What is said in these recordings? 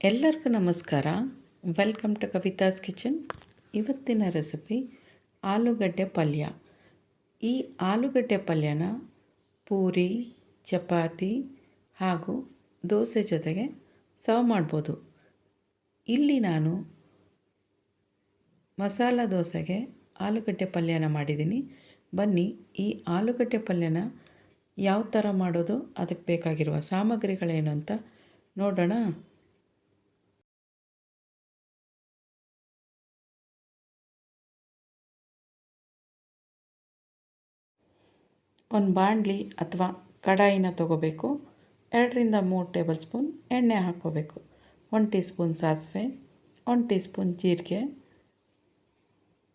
ಎಲ್ಲರಿಗೂ ನಮಸ್ಕಾರ. Welcome to Kavitha's kitchen ಇವತ್ತಿನ ರೆಸಿಪಿ ಆಲೂಗಡ್ಡೆ ಪಲ್ಯ. ಈ ಆಲೂಗಡ್ಡೆ ಪಲ್ಯನ ಪೂರಿ, ಚಪಾತಿ ಹಾಗೂ ದೋಸೆ ಜೊತೆಗೆ ಸರ್ವ್ ಮಾಡ್ಬೋದು. ಇಲ್ಲಿ ನಾನು ಮಸಾಲ ದೋಸೆಗೆ ಆಲೂಗಡ್ಡೆ ಪಲ್ಯನ ಮಾಡಿದ್ದೀನಿ. ಬನ್ನಿ, ಈ ಆಲೂಗಡ್ಡೆ ಪಲ್ಯನ ಯಾವ ಥರ ಮಾಡೋದು, ಅದಕ್ಕೆ ಬೇಕಾಗಿರುವ ಸಾಮಗ್ರಿಗಳೇನು ಅಂತ ನೋಡೋಣ. ಒಂದು ಬಾಣಲಿ ಅಥವಾ ಕಡಾಯಿನ ತಗೋಬೇಕು. ಎರಡರಿಂದ ಮೂರು ಟೇಬಲ್ ಸ್ಪೂನ್ ಎಣ್ಣೆ ಹಾಕ್ಕೋಬೇಕು. ಒಂದು ಟೀ ಸ್ಪೂನ್ ಸಾಸಿವೆ, ಒಂದು ಟೀ ಸ್ಪೂನ್ ಜೀರಿಗೆ,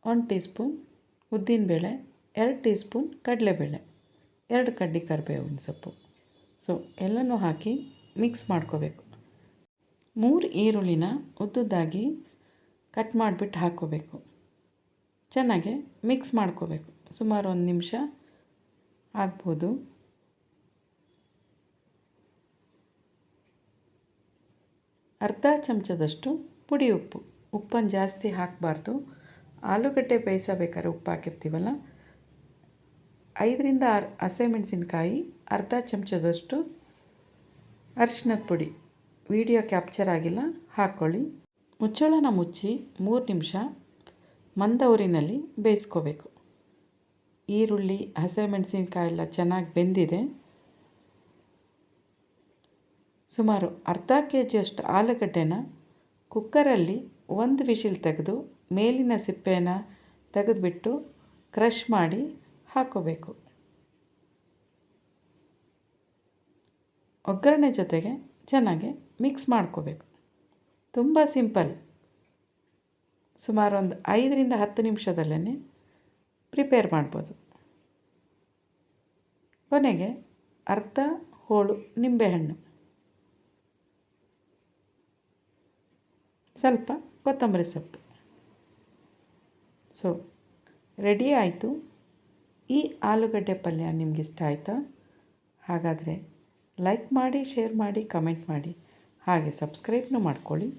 ಒಂದು ಟೀ ಸ್ಪೂನ್ ಉದ್ದಿನಬೇಳೆ, ಎರಡು ಟೀ ಸ್ಪೂನ್ ಕಡಲೆಬೇಳೆ, ಎರಡು ಕಡ್ಡಿ ಕರಿಬೇವಿನ ಸೊಪ್ಪು. ಸೊ, ಎಲ್ಲನೂ ಹಾಕಿ ಮಿಕ್ಸ್ ಮಾಡ್ಕೋಬೇಕು. ಮೂರು ಈರುಳ್ಳಿನ ಉದ್ದುದ್ದಾಗಿ ಕಟ್ ಮಾಡಿಬಿಟ್ಟು ಹಾಕ್ಕೋಬೇಕು. ಚೆನ್ನಾಗೆ ಮಿಕ್ಸ್ ಮಾಡ್ಕೋಬೇಕು. ಸುಮಾರು ಒಂದು ನಿಮಿಷ ಆಗ್ಬೋದು. ಅರ್ಧ ಚಮಚದಷ್ಟು ಪುಡಿ ಉಪ್ಪು. ಉಪ್ಪನ್ನು ಜಾಸ್ತಿ ಹಾಕಬಾರ್ದು. ಆಲೂಗಡ್ಡೆ ಬೇಯಿಸಬೇಕಾದ್ರೆ ಉಪ್ಪು ಹಾಕಿರ್ತೀವಲ್ಲ? ಐದರಿಂದ ಆರು ಹಸಿಮೆಣಸಿನ್ಕಾಯಿ, ಅರ್ಧ ಚಮಚದಷ್ಟು ಅರಿಶಿನದ ಪುಡಿ. ವಿಡಿಯೋ ಕ್ಯಾಪ್ಚರ್ ಆಗಿಲ್ಲ ಹಾಕ್ಕೊಳ್ಳಿ ಮುಚ್ಚಳನ ಮುಚ್ಚಿ ಮೂರು ನಿಮಿಷ ಮಂದ ಊರಿನಲ್ಲಿ ಬೇಯಿಸ್ಕೋಬೇಕು. ಈರುಳ್ಳಿ ಹಸಿಮೆಣಸಿನ್ಕಾಯಿ ಎಲ್ಲ ಚೆನ್ನಾಗಿ ಬೆಂದಿದೆ. ಸುಮಾರು ಅರ್ಧ ಕೆ ಜಿಯಷ್ಟು ಆಲೂಗಡ್ಡೆನ ಕುಕ್ಕರಲ್ಲಿ ಒಂದು ವಿಶಿಲ್ ತೆಗೆದು ಮೇಲಿನ ಸಿಪ್ಪೆನ ತೆಗೆದುಬಿಟ್ಟು ಕ್ರಷ್ ಮಾಡಿ ಹಾಕೋಬೇಕು. ಒಗ್ಗರಣೆ ಜೊತೆಗೆ ಚೆನ್ನಾಗಿ ಮಿಕ್ಸ್ ಮಾಡ್ಕೋಬೇಕು. ತುಂಬ ಸಿಂಪಲ್. ಸುಮಾರು ಒಂದು ಐದರಿಂದ ಹತ್ತು ನಿಮಿಷದಲ್ಲೇ ಪ್ರಿಪೇರ್ ಮಾಡ್ಬೋದು. ಕೊನೆಗೆ ಅರ್ಧ ಹೋಳು, ನಿಂಬೆಹಣ್ಣು. ಸ್ವಲ್ಪ ಕೊತ್ತಂಬರಿ ಸೊಪ್ಪು. ಸೊ ರೆಡಿ ಆಯಿತು. ಈ ಆಲೂಗಡ್ಡೆ ಪಲ್ಯ ನಿಮ್ಗೆ ಇಷ್ಟ ಆಯಿತಾ? ಹಾಗಾದರೆ ಲೈಕ್ ಮಾಡಿ ಶೇರ್ ಮಾಡಿ ಕಮೆಂಟ್ ಮಾಡಿ. ಹಾಗೆ ಸಬ್ಸ್ಕ್ರೈಬ್ನೂ ಮಾಡ್ಕೊಳ್ಳಿ.